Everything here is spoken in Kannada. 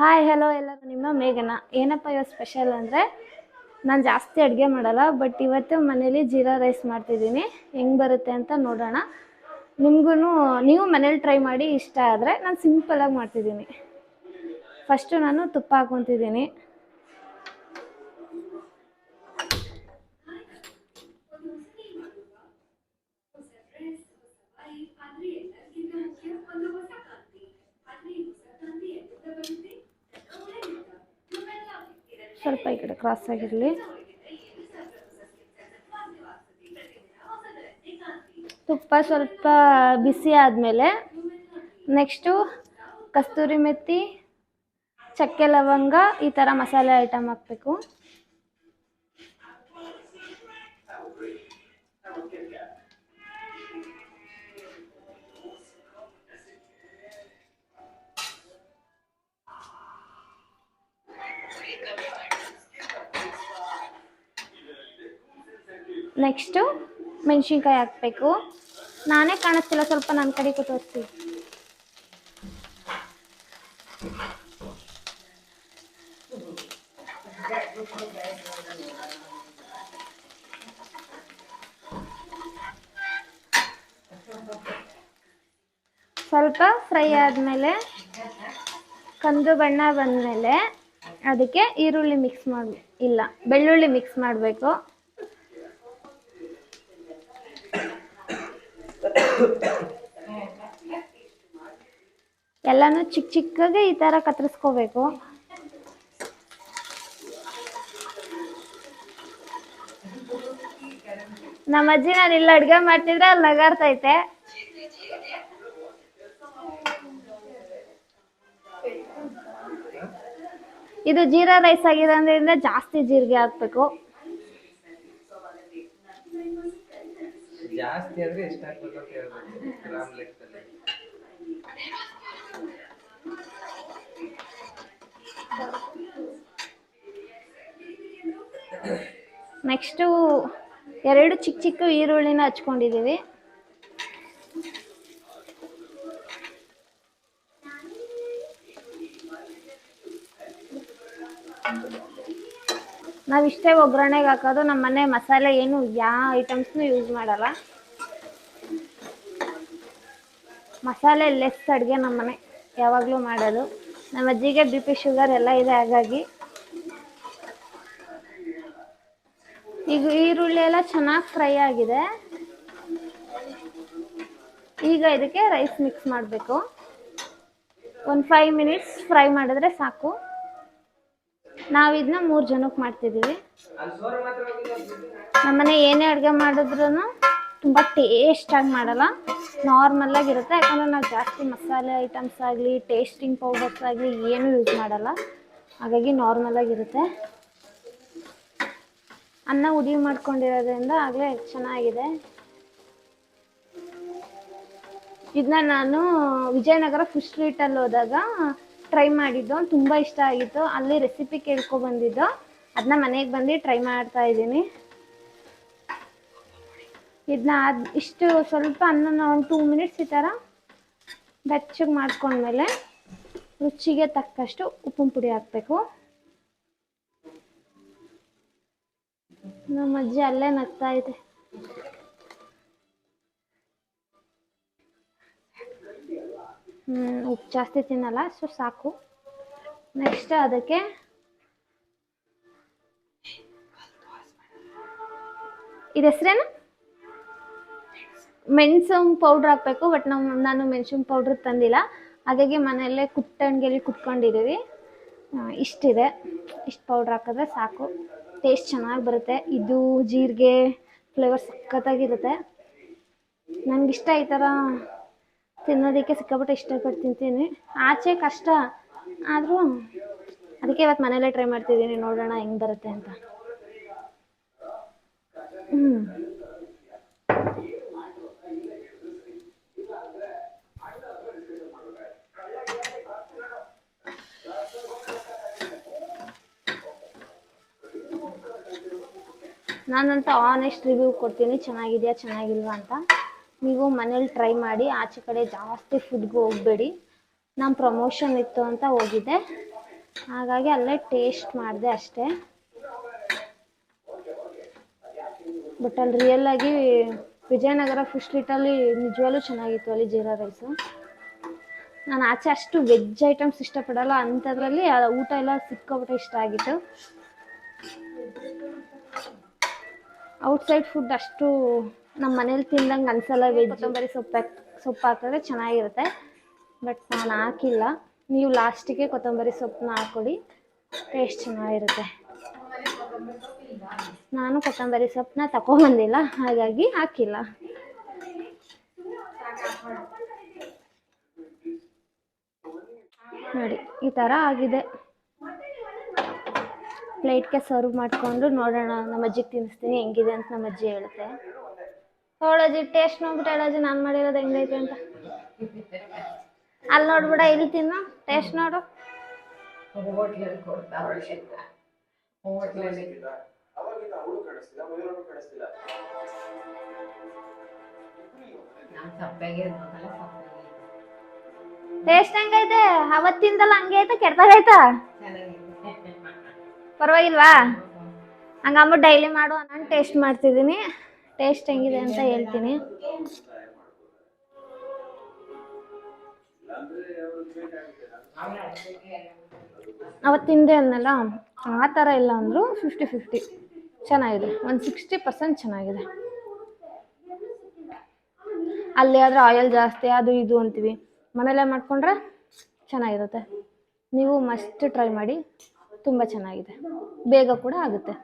ಹಾಯ್ ಹಲೋ ಎಲ್ಲರೂ ನಿಮ್ಮ ಮೇಘನ. ಏನಪ್ಪ ಇವತ್ತು ಸ್ಪೆಷಲ್ ಅಂದರೆ, ನಾನು ಜಾಸ್ತಿ ಅಡುಗೆ ಮಾಡಲ್ಲ ಬಟ್ ಇವತ್ತು ಮನೇಲಿ ಜೀರಾ ರೈಸ್ ಮಾಡ್ತಿದ್ದೀನಿ. ಹೆಂಗೆ ಬರುತ್ತೆ ಅಂತ ನೋಡೋಣ. ನಿಮಗೂ ನೀವು ಮನೇಲಿ ಟ್ರೈ ಮಾಡಿ ಇಷ್ಟ ಆದರೆ ನಾನು ಸಿಂಪಲಾಗಿ ಮಾಡ್ತಿದ್ದೀನಿ. ಫಸ್ಟು ನಾನು ತುಪ್ಪ ಹಾಕ್ಕೊತಿದ್ದೀನಿ. ಸ್ವಲ್ಪ ಈ ಕಡೆ ಕ್ರಾಸ್ ಆಗಿರಲಿ. ತುಪ್ಪ ಸ್ವಲ್ಪ ಬಿಸಿ ಆದಮೇಲೆ ನೆಕ್ಸ್ಟು ಕಸ್ತೂರಿ ಮೆತ್ತಿ ಚಕ್ಕೆ ಲವಂಗ ಈ ಥರ ಮಸಾಲೆ ಐಟಮ್ ಹಾಕಬೇಕು. ನೆಕ್ಸ್ಟು ಮೆಣಸಿನ್ಕಾಯಿ ಹಾಕಬೇಕು. ನಾನೇ ಕಾಣಿಸ್ತಿಲ್ಲ, ಸ್ವಲ್ಪ ನನ್ನ ಕಡೆ ತೋರಿಸ್ತೀವಿ ಸ್ವಲ್ಪ ಫ್ರೈ ಆದಮೇಲೆ ಕಂದು ಬಣ್ಣ ಬಂದಮೇಲೆ ಅದಕ್ಕೆ ಈರುಳ್ಳಿ ಮಿಕ್ಸ್ ಮಾಡಿ, ಇಲ್ಲ, ಬೆಳ್ಳುಳ್ಳಿ ಮಿಕ್ಸ್ ಮಾಡಬೇಕು. ಎಲ್ಲಾನು ಚಿಕ್ಕ ಚಿಕ್ಕಗೆ ಈ ಥರ ಕತ್ತರಿಸ್ಕೋಬೇಕು. ನಮ್ಮ ಅಜ್ಜಿ ನಾನು ಇಲ್ಲಿ ಅಡ್ಗೆ ಮಾಡ್ತಿದ್ರೆ ಅಲ್ಲಿ ನಗಾಡ್ತೈತೆ. ಇದು ಜೀರಾ ರೈಸ್ ಆಗಿರೋದ್ರಿಂದ ಜಾಸ್ತಿ ಜೀರಿಗೆ ಹಾಕ್ಬೇಕು. ಜಾಸ್ತಿ ಆದ್ರೆ ಎಷ್ಟು ಹಾಕ್ಬೇಕು ಅಂತ ಹೇಳ್ಬೇಕು ಗ್ರಾಮ್ ಲೆಕ್ಕದಲ್ಲಿ ನೆಕ್ಸ್ಟು ಎರಡು ಚಿಕ್ಕ ಚಿಕ್ಕ ಈರುಳ್ಳಿನ ಹಚ್ಕೊಂಡಿದ್ದೀವಿ. ನಾವು ಇಷ್ಟೇ ಒಗ್ಗರಣೆಗೆ ಹಾಕೋದು ನಮ್ಮ ಮನೆ ಮಸಾಲೆ ಏನು ಯಾವ ಐಟಮ್ಸ್ನು ಯೂಸ್ ಮಾಡಲ್ಲ. ಮಸಾಲೆ ಲೆಸ್ ಅಡುಗೆ ನಮ್ಮ ಮನೆ, ಯಾವಾಗಲೂ ಮಾಡೋದು. ನಮ್ಮ ಅಜ್ಜಿಗೆ ಬಿ ಪಿ ಶುಗರ್ ಎಲ್ಲ ಇದೆ, ಹಾಗಾಗಿ. ಈಗ ಈರುಳ್ಳಿ ಎಲ್ಲ ಚೆನ್ನಾಗಿ ಫ್ರೈ ಆಗಿದೆ. ಈಗ ಇದಕ್ಕೆ ರೈಸ್ ಮಿಕ್ಸ್ ಮಾಡಬೇಕು. ಒಂದು ಫೈವ್ ಮಿನಿಟ್ಸ್ ಫ್ರೈ ಮಾಡಿದ್ರೆ ಸಾಕು. ನಾವು ಇದನ್ನ ಮೂರು ಜನಕ್ಕೆ ಮಾಡ್ತಿದ್ದೀವಿ ನಮ್ಮನೆ ಏನೇ ಅಡುಗೆ ಮಾಡಿದ್ರು ತುಂಬ ಟೇಸ್ಟಾಗಿ ಮಾಡಲ್ಲ. ನಾರ್ಮಲ್ಲಾಗಿರುತ್ತೆ ಯಾಕಂದರೆ ನಾವು ಜಾಸ್ತಿ ಮಸಾಲೆ ಐಟಮ್ಸ್ ಆಗಲಿ ಟೇಸ್ಟಿಂಗ್ ಪೌಡರ್ಸ್ ಆಗಲಿ ಏನೂ ಯೂಸ್ ಮಾಡಲ್ಲ. ಹಾಗಾಗಿ ನಾರ್ಮಲಾಗಿರುತ್ತೆ ಅನ್ನ ಉಡಿ ಮಾಡ್ಕೊಂಡಿರೋದ್ರಿಂದ ಆಗಲೇ ಚೆನ್ನಾಗಿದೆ. ಇದನ್ನ ನಾನು ವಿಜಯನಗರ ಫಿಶ್ ಸ್ಟ್ರೀಟಲ್ಲಿ ಹೋದಾಗ ಟ್ರೈ ಮಾಡಿದ್ದು ತುಂಬ ಇಷ್ಟ ಆಗಿತ್ತು. ಅಲ್ಲಿ ರೆಸಿಪಿ ಕೇಳ್ಕೊಬಂದಿದ್ದು ಅದನ್ನ ಮನೆಗೆ ಬಂದು ಟ್ರೈ ಮಾಡ್ತಾ ಇದ್ದೀನಿ. ಇದನ್ನ ಅದು ಇಷ್ಟು ಸ್ವಲ್ಪ ಅನ್ನನ ಒಂದು ಟೂ ಮಿನಿಟ್ಸ್ ಈ ಥರ ಬೆಚ್ಚಗೆ ಮಾಡ್ಕೊಂಡ್ಮೇಲೆ ರುಚಿಗೆ ತಕ್ಕಷ್ಟು ಉಪ್ಪಿನ ಪುಡಿ ಹಾಕ್ಬೇಕು. ನಮ್ಮ ಅಜ್ಜಿ ಅಲ್ಲೇ ನಗ್ತಾ ಇದೆ. ಉಪ್ಪು ಜಾಸ್ತಿ ತಿನ್ನಲ್ಲ, ಸೊ ಸಾಕು. ನೆಕ್ಸ್ಟ್ ಅದಕ್ಕೆ ಇದು ಹೆಸ್ರೇನು? ಮೆಣಸಿನ ಪೌಡ್ರ್ ಹಾಕಬೇಕು ಬಟ್ ನಮ್ಮ ನಾನು ಮೆಣಸಿನ ಪೌಡ್ರ್ ತಂದಿಲ್ಲ. ಹಾಗಾಗಿ ಮನೆಯಲ್ಲೇ ಕುಟ್ಟಣಿಗೆಲಿ ಕುಟ್ಕೊಂಡಿದ್ದೀವಿ. ಇಷ್ಟಿದೆ. ಇಷ್ಟು ಪೌಡ್ರ್ ಹಾಕಿದ್ರೆ ಸಾಕು. ಟೇಸ್ಟ್ ಚೆನ್ನಾಗಿ ಬರುತ್ತೆ. ಇದು ಜೀರಿಗೆ ಫ್ಲೇವರ್ ಸಖತ್ತಾಗಿರುತ್ತೆ. ನನಗಿಷ್ಟ ಈ ಥರ ತಿನ್ನೋದಕ್ಕೆ ಸಿಕ್ಕಾಪಟ್ಟೆ ಇಷ್ಟಪಟ್ಟು ತಿಂತೀನಿ ಆಚೆ ಕಷ್ಟ. ಆದರೂ ಅದಕ್ಕೆ ಇವತ್ತು ಮನೇಲೇ ಟ್ರೈ ಮಾಡ್ತಿದ್ದೀನಿ. ನೋಡೋಣ ಹೆಂಗೆ ಬರುತ್ತೆ ಅಂತ. ಹ್ಞೂ ನಾನಂತ ಆನೆಸ್ಟ್ ರಿವ್ಯೂ ಕೊಡ್ತೀನಿ. ಚೆನ್ನಾಗಿದೆಯಾ? ಚೆನ್ನಾಗಿಲ್ವಾ ಅಂತ. ನೀವು ಮನೇಲಿ ಟ್ರೈ ಮಾಡಿ, ಆಚೆ ಕಡೆ ಜಾಸ್ತಿ ಫುಡ್ಗೆ ಹೋಗಬೇಡಿ. ನಾನು ಪ್ರಮೋಷನ್ ಇತ್ತು ಅಂತ ಹೋಗಿದ್ದೆ. ಹಾಗಾಗಿ ಅಲ್ಲೇ ಟೇಸ್ಟ್ ಮಾಡಿದೆ ಅಷ್ಟೇ. ಬಟ್ ಅಲ್ಲಿ ರಿಯಲ್ ವಿಜಯನಗರ ಫಿಶ್ ಸ್ಟ್ರೀಟಲ್ಲಿ ನಿಜವಾಗ್ಲೂ ಚೆನ್ನಾಗಿತ್ತು ಅಲ್ಲಿ ಜೀರಾ ರೈಸು ನಾನು ಆಚೆ ಅಷ್ಟು ವೆಜ್ ಐಟಮ್ಸ್ ಇಷ್ಟಪಡಲ್ಲ ಅಂಥದ್ರಲ್ಲಿ ಊಟ ಎಲ್ಲ ಸಿಕ್ಕಾಪಟ್ಟೆ ಇಷ್ಟ ಆಗಿತ್ತು. ಔಟ್ಸೈಡ್ ಫುಡ್ ಅಷ್ಟು ನಮ್ಮ ಮನೇಲಿ ತಿಂದಂಗೆ ಅನ್ಸಲ್ಲ ವೆಜ್ ಕೊತ್ತಂಬರಿ ಸೊಪ್ಪು ಹಾಕ್- ಸೊಪ್ಪು ಹಾಕಿದ್ರೆ ಚೆನ್ನಾಗಿರುತ್ತೆ. ಬಟ್ ನಾನು ಹಾಕಿಲ್ಲ. ನೀವು ಲಾಸ್ಟಿಗೆ ಕೊತ್ತಂಬರಿ ಸೊಪ್ಪನ್ನ ಹಾಕ್ಕೊಡಿ ಟೇಸ್ಟ್ ಚೆನ್ನಾಗಿರುತ್ತೆ. ನಾನು ಕೊತ್ತಂಬರಿ ಸೊಪ್ಪನ್ನ ತಗೊಂಬಂದಿಲ್ಲ ಹಾಗಾಗಿ ಹಾಕಿಲ್ಲ. ನೋಡಿ ಈ ಥರ ಆಗಿದೆ. ಪ್ಲೇಟ್ಗೆ ಸರ್ವ್ ಮಾಡಿಕೊಂಡು ನೋಡೋಣ. ನಮ್ಮ ಅಜ್ಜಿಗೆ ತಿನ್ನಿಸ್ತೀನಿ. ಹೆಂಗಿದೆ ಅಂತ ನಮ್ಮ ಅಜ್ಜಿ ಹೇಳುತ್ತೆ ಅವಳಜ್ಜಿ ಟೇಸ್ಟ್ ನೋಡ್ಬಿಟ್ಟು ಹೇಳೋಜಿ ನಾನು ಮಾಡಿರೋದು ಹೆಂಗೈತೆ ಅಂತ. ಅಲ್ಲಿ ನೋಡ್ಬಿಡ ಇಲ್ಲಿ ತಿನ್ನು ಟೇಸ್ಟ್ ನೋಡು. ಟೇಸ್ಟ್ ಹೆಂಗೈತೆ? ಅವತ್ತಿಂದಲ್ಲ ಹಂಗೆ ಐತೆ ಕೆಟ್ಟದಾಗೈತಾ ಪರವಾಗಿಲ್ವಾ? ಹಂಗಮ್ಮ, ಡೈಲಿ ಮಾಡು, ನಾನು ಟೇಸ್ಟ್ ಮಾಡ್ತಿದ್ದೀನಿ. ಟೇಸ್ಟ್ ಹೆಂಗಿದೆ ಅಂತ ಹೇಳ್ತೀನಿ. ಅವತ್ತಿಂದೆ ಅಂದಲ್ಲ ಆ ಥರ ಇಲ್ಲ ಅಂದರೂ ಫಿಫ್ಟಿ ಫಿಫ್ಟಿ ಚೆನ್ನಾಗಿದೆ. ಒಂದು ಸಿಕ್ಸ್ಟಿ ಪರ್ಸೆಂಟ್ ಚೆನ್ನಾಗಿದೆ. ಅಲ್ಲಿ ಆದರೆ ಆಯಿಲ್ ಜಾಸ್ತಿ, ಅದು ಇದು ಅಂತೀವಿ. ಮನೇಲೇ ಮಾಡಿಕೊಂಡ್ರೆ ಚೆನ್ನಾಗಿರುತ್ತೆ. ನೀವು ಮಸ್ಟ್ ಟ್ರೈ ಮಾಡಿ, ತುಂಬ ಚೆನ್ನಾಗಿದೆ. ಬೇಗ ಕೂಡ ಆಗುತ್ತೆ.